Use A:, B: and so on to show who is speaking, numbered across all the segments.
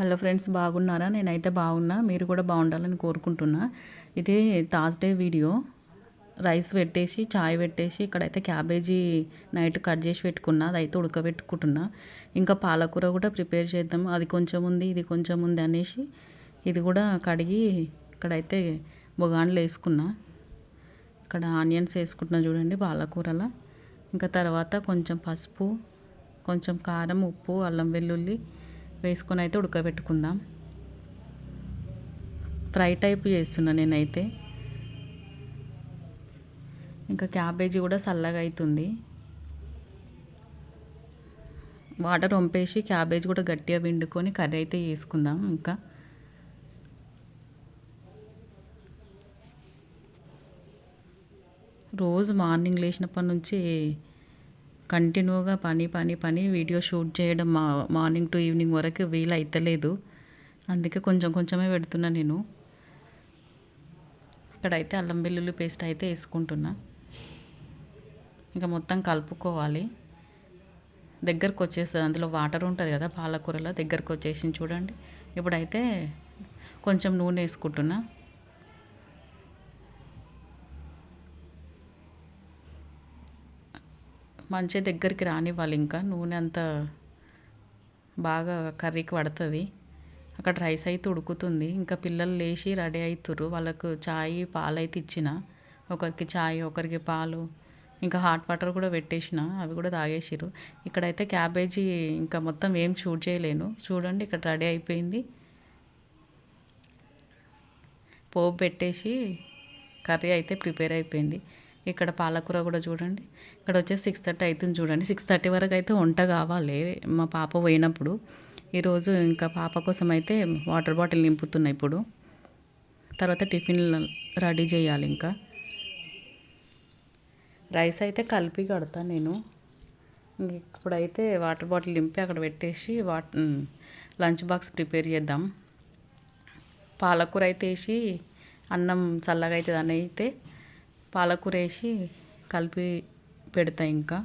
A: Hello friends బాగున్నారా? నేనైతే బాగున్నా. మీరు కూడా బాగుండాలని కోరుకుంటున్నా. ఇదే థర్స్డే వీడియో. రైస్ పెట్టేసి చాయ్ పెట్టేసి ఇక్కడైతే క్యాబేజీ నైట్ కట్ చేసి పెట్టుకున్నా. అదైతే ఉడకబెట్టుకుంటున్నా. ఇంకా పాలకూర కూడా ప్రిపేర్ చేద్దాం. అది కొంచెం ఉంది ఇది కొంచెం ఉంది అనేసి ఇది కూడా కడిగి ఇక్కడైతే బొగాన్లు వేసుకున్నా. ఇక్కడ ఆనియన్స్ వేసుకుంటున్నా చూడండి పాలకూరలో. ఇంకా తర్వాత కొంచెం పసుపు కొంచెం కారం ఉప్పు అల్లం వెల్లుల్లి వేసుకొని అయితే ఉడకబెట్టుకుందాం. ఫ్రై టైప్ చేస్తున్నా నేనైతే. ఇంకా క్యాబేజీ కూడా చల్లగా అవుతుంది వాటర్ వంపేసి క్యాబేజ్ కూడా గట్టిగా పిండుకొని కర్రీ అయితే చేసుకుందాం ఇంకా. రోజు మార్నింగ్ లేచినప్పటి నుంచి కంటిన్యూగా పని పని పని వీడియో షూట్ చేయడం మా మార్నింగ్ టు ఈవినింగ్ వరకు వీలు అవుతలేదు అందుకే కొంచెం కొంచెమే పెడుతున్నా నేను. ఇక్కడైతే అల్లం వెల్లుల్లి పేస్ట్ అయితే వేసుకుంటున్నా. ఇంకా మొత్తం కలుపుకోవాలి. దగ్గరకు వచ్చేస్తుంది. అందులో వాటర్ ఉంటుంది కదా పాలకూరలో దగ్గరకు వచ్చేసి చూడండి. ఇప్పుడైతే కొంచెం నూనె వేసుకుంటున్నా. మంచి దగ్గరికి రానివ్వాలి ఇంకా. నూనె అంత బాగా కర్రీకి పడుతుంది. అక్కడ రైస్ అయితే ఉడుకుతుంది. ఇంకా పిల్లలు లేచి రెడీ అవుతుర్రు వాళ్ళకు చాయ్ పాలు అయితే ఇచ్చిన. ఒకరికి చాయ్ ఒకరికి పాలు. ఇంకా హాట్ వాటర్ కూడా పెట్టేసిన. అవి కూడా తాగేసిరు ఇక్కడైతే క్యాబేజీ ఇంకా మొత్తం ఏం షూట్ చేయలేను. చూడండి ఇక్కడ రెడీ అయిపోయింది. పోపు పెట్టేసి కర్రీ అయితే ప్రిపేర్ అయిపోయింది. ఇక్కడ పాలకూర కూడా చూడండి. ఇక్కడ వచ్చేసి సిక్స్ థర్టీ అవుతుంది చూడండి. సిక్స్ థర్టీ వరకు అయితే వంట కావాలి. మా పాప పోయినప్పుడు. ఈరోజు ఇంకా పాప కోసం అయితే వాటర్ బాటిల్ నింపుతున్నా ఇప్పుడు. తర్వాత టిఫిన్ రెడీ చేయాలి ఇంకా. రైస్ అయితే కలిపి కడతా నేను. ఇప్పుడైతే వాటర్ బాటిల్ నింపి అక్కడ పెట్టేసి వాట్ లంచ్ బాక్స్ ప్రిపేర్ చేద్దాం. పాలకూర అయితే వేసి అన్నం చల్లగా అవుతుంది అని అయితే పాలకూర వేసి కలిపి పెడతా ఇంకా.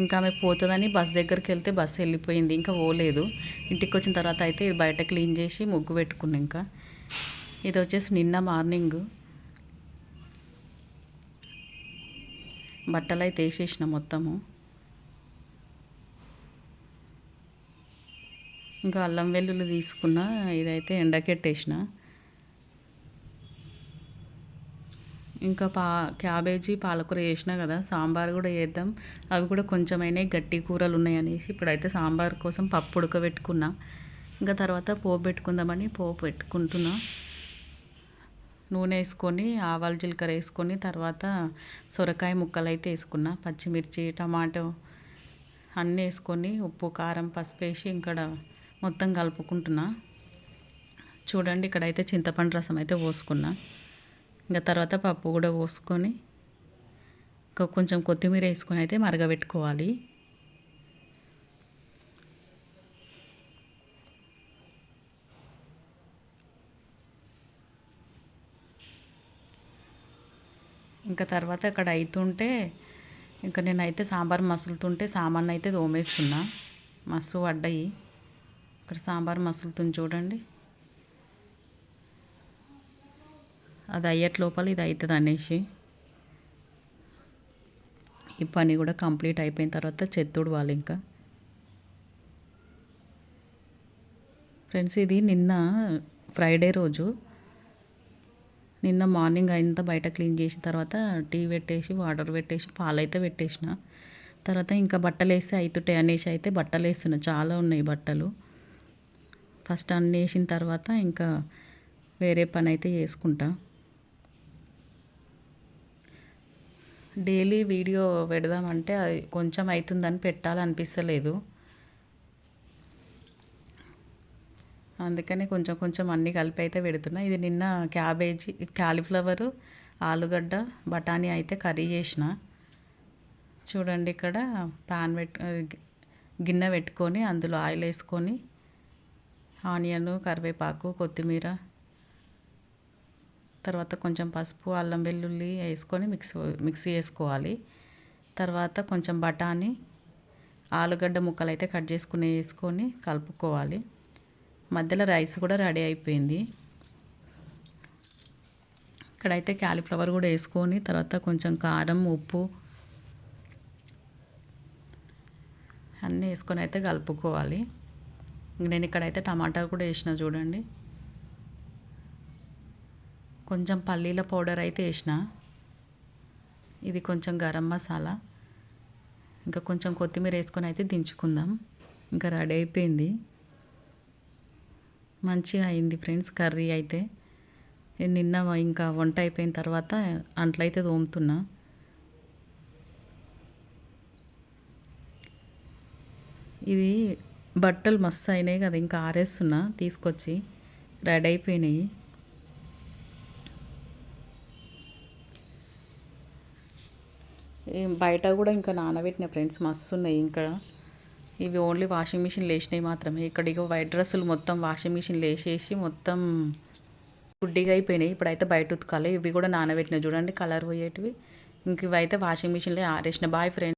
A: ఇంకా ఆమె పోతుందని బస్ దగ్గరికి వెళ్తే బస్సు వెళ్ళిపోయింది. ఇంకా పోలేదు. ఇంటికి వచ్చిన తర్వాత అయితే ఇది బయట క్లీన్ చేసి ముగ్గు పెట్టుకున్నా ఇంకా. ఇది వచ్చేసి నిన్న మార్నింగ్ బట్టలు అయితే వేసేసిన మొత్తము. ఇంకా అల్లం వెల్లుల్లి తీసుకున్న ఇదైతే ఎండకెట్టేసిన. ఇంకా పా క్యాబేజీ పాలకూర వేసినా కదా సాంబార్ కూడా చేద్దాం. అవి కూడా కొంచెమైనా గట్టి కూరలు ఉన్నాయి అనేసి ఇప్పుడైతే సాంబార్ కోసం పప్పు ఉడకబెట్టుకున్నా. ఇంకా తర్వాత పోపు పెట్టుకుందామని పోపు పెట్టుకుంటున్నా. నూనె వేసుకొని ఆవాలు జీలకర్ర వేసుకొని తర్వాత సొరకాయ ముక్కలు అయితే వేసుకున్నా. పచ్చిమిర్చి టమాటో అన్నీ వేసుకొని ఉప్పు కారం పసుపు వేసి ఇక్కడ మొత్తం కలుపుకుంటున్నా. చూడండి ఇక్కడైతే చింతపండు రసం అయితే పోసుకున్నా. ఇంకా తర్వాత పప్పు కూడా పోసుకొని ఇంకా కొంచెం కొత్తిమీర వేసుకొని అయితే మరగబెట్టుకోవాలి. ఇంకా తర్వాత అక్కడ అవుతుంటే ఇంకా నేనైతే సాంబార్ మసులుతుంటే సామాన్ అయితే తోమేస్తున్నా. మస్తు పడ్డాయి. ఇక్కడ సాంబార్ మసులుతుంది చూడండి. అది అయ్యేట్ లోపల ఇది అవుతుంది అనేసి. ఈ పని కూడా కంప్లీట్ అయిపోయిన తర్వాత చెత్తుడు వాళ్ళు ఇంకా. ఫ్రెండ్స్ ఇది నిన్న ఫ్రైడే రోజు. నిన్న మార్నింగ్ అయినంత బయట క్లీన్ చేసిన తర్వాత టీ పెట్టేసి వాటర్ పెట్టేసి పాలైతే పెట్టేసిన. తర్వాత ఇంకా బట్టలు వేస్తే అవుతుంటాయి అనేసి అయితే బట్టలు వేస్తున్నా. చాలా ఉన్నాయి బట్టలు. ఫస్ట్ అన్నీ వేసిన తర్వాత ఇంకా వేరే పని అయితే చేసుకుంటా. డైలీ వీడియో పెడదామంటే అది కొంచెం అవుతుందని పెట్టాలనిపిస్తలేదు. అందుకని కొంచెం కొంచెం అన్నీ కలిపి అయితే పెడుతున్నా. ఇది నిన్న క్యాబేజీ క్యాలీఫ్లవరు ఆలుగడ్డ బఠానీ అయితే కర్రీ చేసిన. చూడండి ఇక్కడ ప్యాన్ పెట్టు గిన్నె పెట్టుకొని అందులో ఆయిల్ వేసుకొని ఆనియన్ కరివేపాకు కొత్తిమీర తర్వాత కొంచెం పసుపు అల్లం వెల్లుల్లి వేసుకొని మిక్స్ మిక్సీ వేసుకోవాలి తర్వాత కొంచెం బఠానీ ఆలుగడ్డ ముక్కలు అయితే కట్ చేసుకుని వేసుకొని కలుపుకోవాలి. మధ్యలో రైస్ కూడా రెడీ అయిపోయింది. ఇక్కడైతే క్యాలీఫ్లవర్ కూడా వేసుకొని తర్వాత కొంచెం కారం ఉప్పు అన్నీ వేసుకొని అయితే కలుపుకోవాలి. నేను ఇక్కడైతే టమాటా కూడా వేసిన చూడండి. కొంచెం పల్లీల పౌడర్ అయితే వేసిన. ఇది కొంచెం గరం మసాలా. ఇంకా కొంచెం కొత్తిమీర వేసుకొని అయితే దించుకుందాం. ఇంకా రెడీ అయిపోయింది. మంచిగా అయింది ఫ్రెండ్స్ కర్రీ అయితే. నిన్న ఇంకా వంట అయిపోయిన తర్వాత అంట్లయితే తోముతున్నా. ఇది బట్టలు మస్తు అయినాయి కదా ఇంకా ఆరేస్తున్నా తీసుకొచ్చి. రెడీ అయిపోయినాయి. బయట కూడా ఇంకా నానబెట్టిన ఫ్రెండ్స్ మస్తు ఉన్నాయి ఇంకా. ఇవి ఓన్లీ వాషింగ్ మిషన్ లేచినాయి మాత్రమే. ఇక్కడ ఇక వైట్ డ్రెస్సులు మొత్తం వాషింగ్ మిషన్ లేచేసి మొత్తం గుడ్డిగా అయిపోయినాయి. ఇప్పుడైతే బయట ఉతకాలి. ఇవి కూడా నానబెట్టినాయి చూడండి కలర్ పోయేటివి. ఇంక ఇవైతే వాషింగ్ మిషన్లో ఆరేసిన. Bye friends